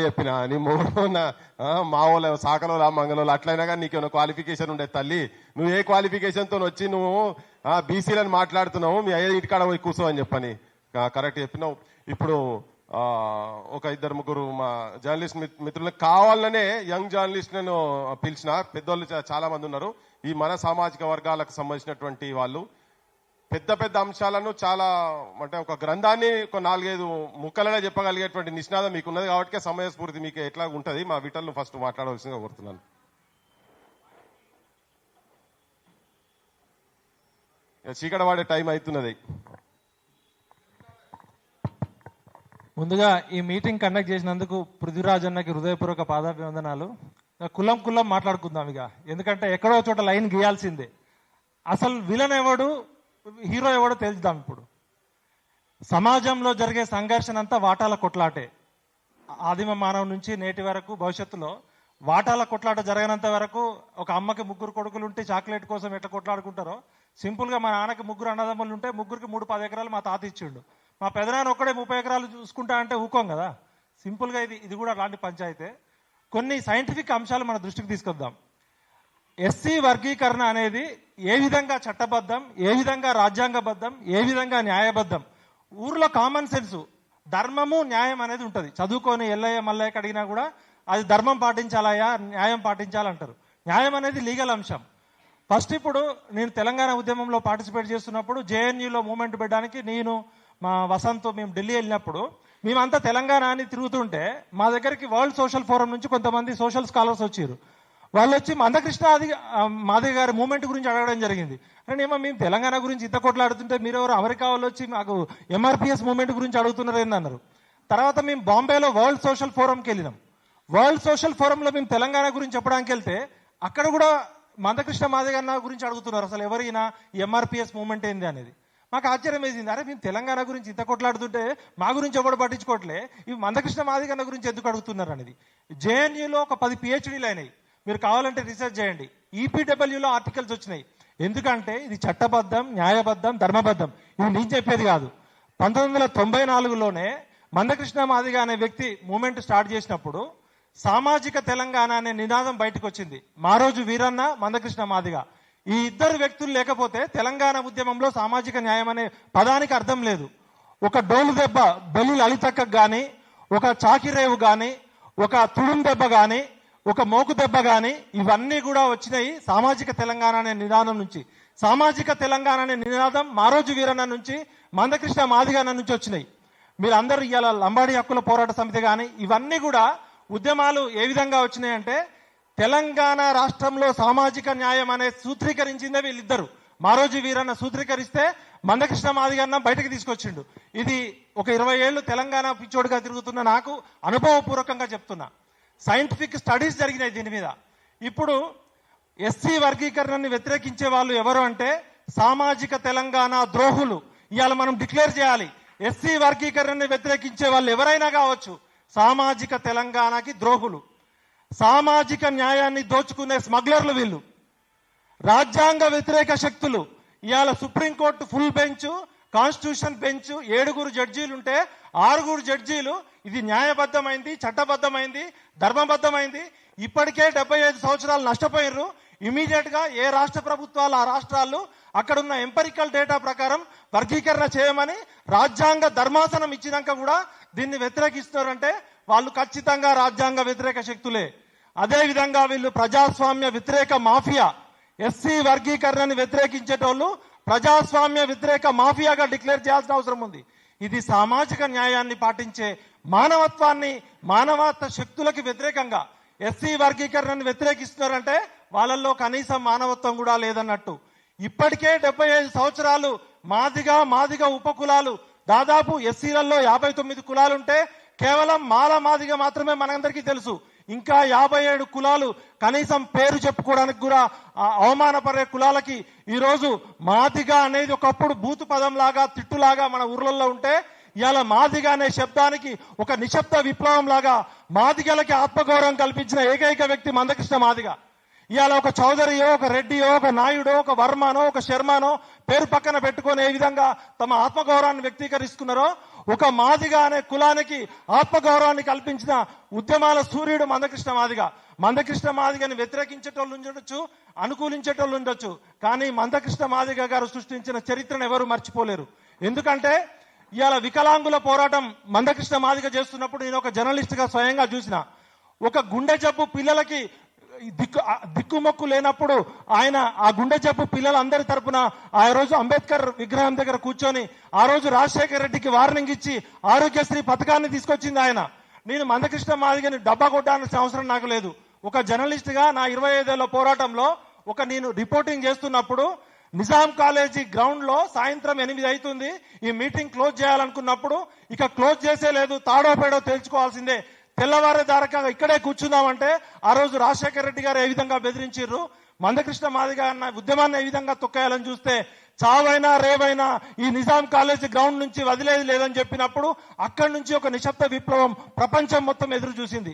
చెప్పిన? నీ మూడు మా వాళ్ళ సాకలో మంగళలో అట్లయినా కానీ నీకేమైనా క్వాలిఫికేషన్ ఉండే తల్లి? నువ్వు ఏ క్వాలిఫికేషన్తో వచ్చి నువ్వు బీసీలని మాట్లాడుతున్నావు మీ అయ్యే ఇంటికాడ పోయి కూర్చో అని చెప్పని. కరెక్ట్ చెప్పినావు. ఇప్పుడు ఒక ఇద్దరు ముగ్గురు మా జర్నలిస్ట్ మిత్రులకు కావాలనే యంగ్ జర్నలిస్ట్ నేను పిలిచిన. పెద్దోళ్ళు చాలా మంది ఉన్నారు. ఈ మన సామాజిక వర్గాలకు సంబంధించినటువంటి వాళ్ళు పెద్ద పెద్ద అంశాలను చాలా అంటే ఒక గ్రంథాన్ని ఒక నాలుగైదు ముక్కలలో చెప్పగలిగేటువంటి నిష్ణాదం మీకు ఉన్నది కాబట్టి సమయ స్ఫూర్తి మీకు ఎట్లా ఉంటుంది మా విటల్ను ఫస్ట్ మాట్లాడవలసిందిగా కోరుతున్నాను. ఇక చీకట వాడే టైం అవుతున్నది. ముందుగా ఈ మీటింగ్ కండక్ట్ చేసినందుకు పృథ్వీరాజ్ అన్నకి హృదయపూర్వక పాదాభివందనాలు. కులం కులం మాట్లాడుకుందాం ఇక. ఎందుకంటే ఎక్కడో చోట లైన్ గీయాల్సిందే. అసలు విలన్ ఎవడు? హీరో ఎవడో తెలుద్దాం ఇప్పుడు. సమాజంలో జరిగే సంఘర్షణ అంతా వాటాల కొట్లాటే. ఆదిమ మానవ నుంచి నేటి వరకు భవిష్యత్తులో వాటాల కొట్లాట జరగనంత వరకు ఒక అమ్మకి ముగ్గురు కొడుకులు ఉంటే చాక్లెట్ కోసం ఎట్లా కొట్లాడుకుంటారో? సింపుల్గా మా నాన్నకి ముగ్గురు అన్నదమ్ములు ఉంటే ముగ్గురికి మూడు పది ఎకరాలు మా తాత ఇచ్చిండు. మా పెదనాన్న ఒక్కడే ముప్పై ఎకరాలు చూసుకుంటా అంటే ఊకోం కదా? సింపుల్గా ఇది ఇది కూడా అలాంటి పంచాయతే. కొన్ని సైంటిఫిక్ అంశాలు మన దృష్టికి తీసుకొద్దాం. ఎస్సీ వర్గీకరణ అనేది ఏ విధంగా చట్టబద్ధం ఏ విధంగా రాజ్యాంగబద్ధం ఏ విధంగా న్యాయబద్ధం? ఊర్లో కామన్ సెన్సు ధర్మము న్యాయం అనేది ఉంటుంది. చదువుకొని ఎల్లయ్య మల్లయ్యకి అడిగినా కూడా అది ధర్మం పాటించాలయా న్యాయం పాటించాలంటారు. న్యాయం అనేది లీగల్ అంశం. ఫస్ట్ ఇప్పుడు నేను తెలంగాణ ఉద్యమంలో పార్టిసిపేట్ చేస్తున్నప్పుడు జేఎన్యూలో మూమెంట్ పెట్టడానికి నేను మా వసంత్ మేము ఢిల్లీ వెళ్ళినప్పుడు మేమంతా తెలంగాణ అని తిరుగుతుంటే మా దగ్గరికి వరల్డ్ సోషల్ ఫోరం నుంచి కొంతమంది సోషల్ స్కాలర్స్ వచ్చారు. వాళ్ళు వచ్చి మందకృష్ణ అది మాధవి గారి మూమెంట్ గురించి అడగడం జరిగింది. అంటే ఏమో మేము తెలంగాణ గురించి ఇంత కొట్లాడుతుంటే మీరు ఎవరు అమెరికా వాళ్ళు వచ్చి మాకు ఎంఆర్పిఎస్ మూమెంట్ గురించి అడుగుతున్నారు ఏందన్నారు. తర్వాత మేము బాంబేలో వరల్డ్ సోషల్ ఫోరంకి వెళ్ళినాం. వరల్డ్ సోషల్ ఫోరంలో మేము తెలంగాణ గురించి చెప్పడానికి వెళ్తే అక్కడ కూడా మందకృష్ణ మాధవ్ గారి గురించి అడుగుతున్నారు. అసలు ఎవరైనా ఎంఆర్పిఎస్ మూమెంట్ ఏంది అనేది. మాకు ఆశ్చర్యం వేసింది అరే మేము తెలంగాణ గురించి ఇంత కొట్లాడుతుంటే మా గురించి ఎవడు పట్టించుకోవట్లే? ఈ మందకృష్ణ మాదిగన్న గురించి ఎందుకు అడుగుతున్నారు అనేది. జేఎన్యూలో ఒక పది పిహెచ్డీలు అయినాయి. మీరు కావాలంటే రీసెర్చ్ చేయండి. ఈపీడబ్ల్యూలో ఆర్టికల్స్ వచ్చినాయి. ఎందుకంటే ఇది చట్టబద్ధం న్యాయబద్ధం ధర్మబద్ధం. ఇది నేను చెప్పేది కాదు. పంతొమ్మిది వందల తొంభై నాలుగులోనే మందకృష్ణ మాదిగ అనే వ్యక్తి మూమెంట్ స్టార్ట్ చేసినప్పుడు సామాజిక తెలంగాణ అనే నినాదం బయటకు వచ్చింది. మా రోజు వీరన్న మందకృష్ణ మాదిగ. ఈ ఇద్దరు వ్యక్తులు లేకపోతే తెలంగాణ ఉద్యమంలో సామాజిక న్యాయం అనే పదానికి అర్థం లేదు. ఒక డోలు దెబ్బ బలి లలితక్కకు కానీ ఒక చాకిరేవు కానీ ఒక తుడుం దెబ్బ కానీ ఒక మోకు దెబ్బ కానీ ఇవన్నీ కూడా వచ్చినాయి సామాజిక తెలంగాణ అనే నినాదం నుంచి. సామాజిక తెలంగాణ అనే నినాదం మారోజు వీరన్న నుంచి మందకృష్ణ మాదిగన్న నుంచి వచ్చినాయి. మీరందరూ ఇవాళ లంబాడి హక్కుల పోరాట సమితి కానీ ఇవన్నీ కూడా ఉద్యమాలు ఏ విధంగా వచ్చినాయంటే తెలంగాణ రాష్ట్రంలో సామాజిక న్యాయం అనే సూత్రీకరించిందే వీళ్ళిద్దరు. మారోజు వీరన్న సూత్రీకరిస్తే మందకృష్ణ మాదిగన్న బయటకు తీసుకొచ్చిండు. ఇది ఒక ఇరవై ఏళ్ళు తెలంగాణ పిచ్చోడుగా తిరుగుతున్న నాకు అనుభవపూర్వకంగా చెప్తున్నా. సైంటిఫిక్ స్టడీస్ జరిగినాయి దీని మీద. ఇప్పుడు ఎస్సీ వర్గీకరణని వ్యతిరేకించే వాళ్ళు ఎవరు అంటే సామాజిక తెలంగాణ ద్రోహులు. ఇవాళ మనం డిక్లేర్ చేయాలి. ఎస్సీ వర్గీకరణని వ్యతిరేకించే వాళ్ళు ఎవరైనా కావచ్చు సామాజిక తెలంగాణకి ద్రోహులు. సామాజిక న్యాయాన్ని దోచుకునే స్మగ్లర్లు వీళ్ళు. రాజ్యాంగ వ్యతిరేక శక్తులు. ఇవాళ supreme court full bench constitution bench ఏడుగురు జడ్జీలు ఉంటే ఆరుగురు జడ్జీలు ఇది న్యాయబద్ధమైంది చట్టబద్ధమైంది ధర్మబద్ధమైంది. ఇప్పటికే డెబ్బై ఐదు సంవత్సరాలు నష్టపోయినరు ఇమీడియట్గా ఏ రాష్ట్ర ప్రభుత్వాలు ఆ రాష్ట్రాలు అక్కడున్న ఎంపరికల్ డేటా ప్రకారం వర్గీకరణ చేయమని రాజ్యాంగ ధర్మాసనం ఇచ్చినాక కూడా దీన్ని వ్యతిరేకిస్తున్నారంటే వాళ్ళు ఖచ్చితంగా రాజ్యాంగ వ్యతిరేక శక్తులే. అదేవిధంగా వీళ్ళు ప్రజాస్వామ్య వ్యతిరేక మాఫియా ఎస్సీ వర్గీకరణని వ్యతిరేకించేటోళ్ళు ప్రజాస్వామ్య వ్యతిరేక మాఫియాగా డిక్లేర్ చేయాల్సిన అవసరం ఉంది. ఇది సామాజిక న్యాయాన్ని పాటించే మానవత్వాన్ని మానవత్వ శక్తులకి వ్యతిరేకంగా ఎస్సీ వర్గీకరణను వ్యతిరేకిస్తున్నారంటే వాళ్ళల్లో కనీసం మానవత్వం కూడా లేదన్నట్టు. ఇప్పటికే డెబ్బై ఐదు సంవత్సరాలు మాదిగా మాదిగా ఉపకులాలు దాదాపు ఎస్సీలలో యాభై తొమ్మిది కులాలుంటే కేవలం మాల మాదిగా మాత్రమే మనందరికీ తెలుసు. ఇంకా యాభై ఏడు కులాలు కనీసం పేరు చెప్పుకోవడానికి కూడా అవమానపడే కులాలకి ఈరోజు మాదిగా అనేది ఒకప్పుడు బూతు పదం లాగా తిట్టులాగా మన ఊర్లలో ఉంటే ఇవాళ మాదిగ అనే శబ్దానికి ఒక నిశ్శబ్ద విప్లవం లాగా మాదిగలకి ఆత్మగౌరవం కల్పించిన ఏకైక వ్యక్తి మందకృష్ణ మాదిగ. ఇవాళ ఒక చౌదరియో ఒక రెడ్డియో ఒక నాయుడో ఒక వర్మనో ఒక శర్మనో పేరు పక్కన పెట్టుకొని ఏ విధంగా తమ ఆత్మగౌరవాన్ని వ్యక్తీకరిస్తున్నారో ఒక మాదిగ అనే కులానికి ఆత్మగౌరవాన్ని కల్పించిన ఉద్యమాల సూర్యుడు మందకృష్ణ మాదిగ. మందకృష్ణ మాదిగని వ్యతిరేకించేటోళ్ళు ఉండొచ్చు అనుకూలించేటోళ్ళు ఉండొచ్చు కానీ మందకృష్ణ మాదిగ గారు సృష్టించిన చరిత్రను ఎవరు మర్చిపోలేరు. ఎందుకంటే ఇవాళ వికలాంగుల పోరాటం మందకృష్ణ మాదిగ చేస్తున్నప్పుడు నేను ఒక జర్నలిస్ట్గా స్వయంగా చూసిన. ఒక గుండె జబ్బు పిల్లలకి దిక్కు దిక్కుమొక్కు లేనప్పుడు ఆయన ఆ గుండె జబ్బు పిల్లలందరి తరపున ఆ రోజు అంబేద్కర్ విగ్రహం దగ్గర కూర్చొని ఆ రోజు రాజశేఖర రెడ్డికి వార్నింగ్ ఇచ్చి ఆరోగ్యశ్రీ పథకాన్ని తీసుకొచ్చింది ఆయన. నేను మందకృష్ణ మాదిగని డబ్బా కొట్టాల్సిన అవసరం నాకు లేదు. ఒక జర్నలిస్ట్గా నా ఇరవై ఐదేళ్ళ పోరాటంలో ఒక నేను రిపోర్టింగ్ చేస్తున్నప్పుడు నిజాం కాలేజీ గ్రౌండ్లో సాయంత్రం ఎనిమిది అవుతుంది ఈ మీటింగ్ క్లోజ్ చేయాలనుకున్నప్పుడు ఇక క్లోజ్ చేసే లేదు తాడో పేడో తేల్చుకోవాల్సిందే. తెల్లవారే దారకంగా ఇక్కడే కూర్చుందామంటే ఆ రోజు రాజశేఖర రెడ్డి గారు ఏ విధంగా బెదిరించారు మందకృష్ణ మాదిగ అన్న ఉద్యమాన్ని ఏ విధంగా తొక్కేయాలని చూస్తే చావైనా రేవైనా ఈ నిజాం కాలేజీ గ్రౌండ్ నుంచి వదిలేది లేదని చెప్పినప్పుడు అక్కడి నుంచి ఒక నిశ్శబ్ద విప్లవం ప్రపంచం మొత్తం ఎదురు చూసింది